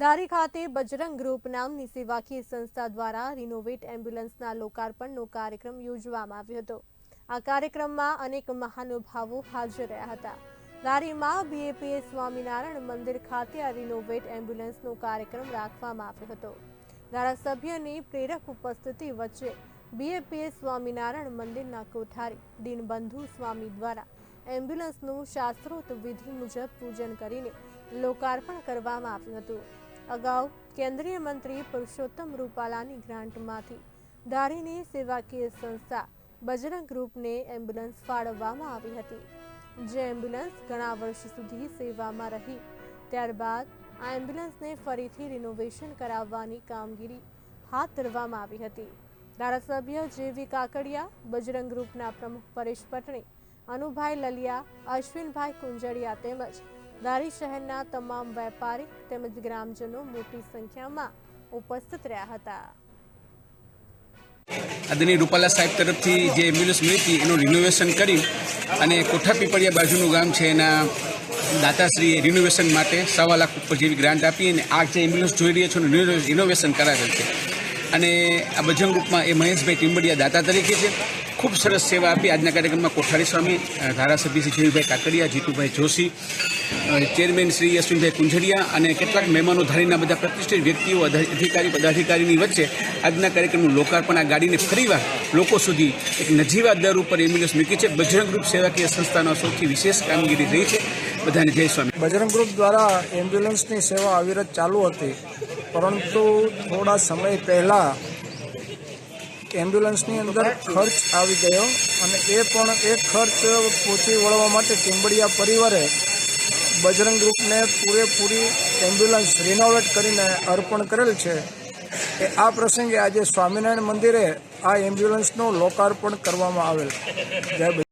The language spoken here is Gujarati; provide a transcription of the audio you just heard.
ધારી ખાતે બજરંગ ગ્રુપ નામની સેવાકીય સંસ્થા દ્વારા રિનોવેટ એમ્બ્યુલન્સના લોકાર્પણનો કાર્યક્રમ યોજવામાં આવ્યો હતો. આ કાર્યક્રમમાં અનેક મહાનુભાવો હાજર રહ્યા હતા. ધારીમાં બીએપીએ સ્વામિનારાયણ મંદિર ખાતે આ રિનોવેટ એમ્બ્યુલન્સનો કાર્યક્રમ રાખવામાં આવ્યો હતો. ધારાસભ્યની પ્રેરક ઉપસ્થિતિ વચ્ચે બીએપીએ સ્વામિનારાયણ મંદિરના કોઠારી દીનબંધુ સ્વામી દ્વારા એમ્બ્યુલન્સનું શાસ્ત્રોત વિધિ મુજબ પૂજન કરીને લોકાર્પણ કરવામાં આવ્યું હતું. અગાઉ કેન્દ્રીય મંત્રી પુરુષોત્તમ રૂપાલાની ગ્રાન્ટમાંથી ધારીની સેવાકીય સંસ્થા બજરંગ ગ્રુપને એમ્બ્યુલન્સ ફાળવવામાં આવી હતી. જે એમ્બ્યુલન્સ ઘણા વર્ષ સુધી સેવામાં રહી, ત્યારબાદ આ એમ્બ્યુલન્સને ફરીથી રિનોવેશન કરાવવાની કામગીરી હાથ ધરવામાં આવી હતી. ધારાસભ્ય જેવી કાકડિયા, બજરંગ ગ્રુપના પ્રમુખ પરેશ પટણી, અનુભાઈ લલિયા, અશ્વિનભાઈ કુંજડિયા તેમજ ધારી શહેરના તમામ વેપારી તેમજ ગ્રામજનો મોટી સંખ્યામાં ઉપસ્થિત રહ્યા હતા. આદરણીય રૂપાલા સાહેબ તરફથી જે એમ્બ્યુલન્સ મળી હતી, એનું રિનોવેશન કરી અને કોઠા પીપળિયા બાજુનું ગામ છે, એના દાતાશ્રીએ રિનોવેશન માટે સવા લાખ ઉપર જેવી ગ્રાન્ટ આપી અને આ જે એમ્બ્યુલન્સ જોઈ રહ્યા છો, એનું રિનોવેશન કરાવેલ છે. અને આ બજરંગ રૂપમાં એ મહેશભાઈ ટીમ્બડિયા દાતા તરીકે છે. ખૂબ સરસ સેવા આપી. આજના કાર્યક્રમમાં કોઠારી સ્વામી ધારાસભ્ય શ્રી જયભાઈ કાકડિયા, જીતુભાઈ જોશી ચેરમેન શ્રી અશ્વિનભાઈ કુંજડિયા અને કેટલાક મહેમાનો ધારીના બધા પ્રતિષ્ઠિત વ્યક્તિઓ અધિકારી, પદાધિકારીની વચ્ચે આજના કાર્યક્રમનું લોકાર્પણ આ ગાડીને ફરીવાર લોકો સુધી એક નજીવા દર ઉપર એમ્બ્યુલન્સ મૂકી છે. બજરંગ ગ્રુપ સેવાકીય સંસ્થાનો સૌથી વિશેષ કામગીરી રહી છે. બધાને જય સ્વામી. બજરંગ ગ્રુપ દ્વારા એમ્બ્યુલન્સની સેવા અવિરત ચાલુ હતી, પરંતુ થોડા સમય પહેલાં એમ્બ્યુલન્સની અંદર ખર્ચ આવી ગયો અને એ પણ એ ખર્ચ પહોંચી વળવા માટે ટીમ્બડિયા પરિવારે બજરંગ ગ્રુપને પૂરેપૂરી એમ્બ્યુલન્સ રિનોવેટ કરીને અર્પણ કરેલ છે એ આ પ્રસંગે આજે સ્વામિનારાયણ મંદિરે આ એમ્બ્યુલન્સનું લોકાર્પણ કરવામાં આવેલ જય.